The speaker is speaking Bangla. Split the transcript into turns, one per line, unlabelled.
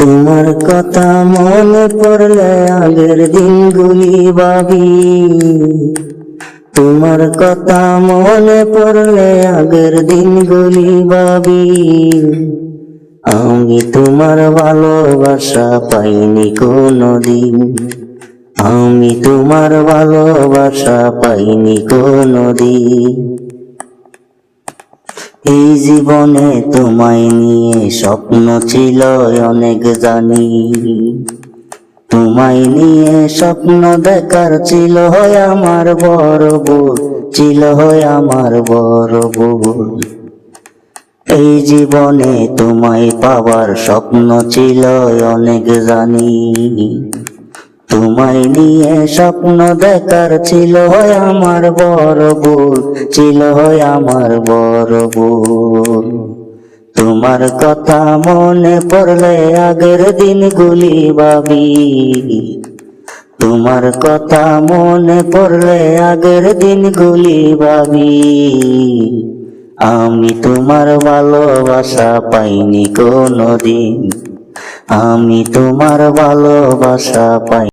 তোমার কথা মনে পড়লে আগের দিনগুলি ভাবি। তোমার কথা মনে পড়লে আগের দিনগুলি ভাবি। আমি তোমার ভালোবাসা পাইনি কোনোদিন। আমি তোমার ভালোবাসা পাইনি কোনোদিন। এই জীবনে তোমায় নিয়ে স্বপ্ন ছিল অনেক জানি। তোমায় নিয়ে স্বপ্ন দেখার ছিল হয় আমার বড় ভুল, ছিল হয় আমার বড় ভুল। এই জীবনে তোমায় পাওয়ার স্বপ্ন ছিল অনেক জানি। তোমায় নিয়ে স্বপ্ন দেখার ছিল হয় আমার বড় ভুল, ছিল হয় আমার বড় ভুল। তোমার কথা মনে পড়লে আগের দিনগুলি ভাবি। তোমার কথা মনে পড়লে আগের দিনগুলি ভাবি। আমি তোমার ভালোবাসা পাইনি কোনোদিন। আমি তোমার ভালোবাসা পাই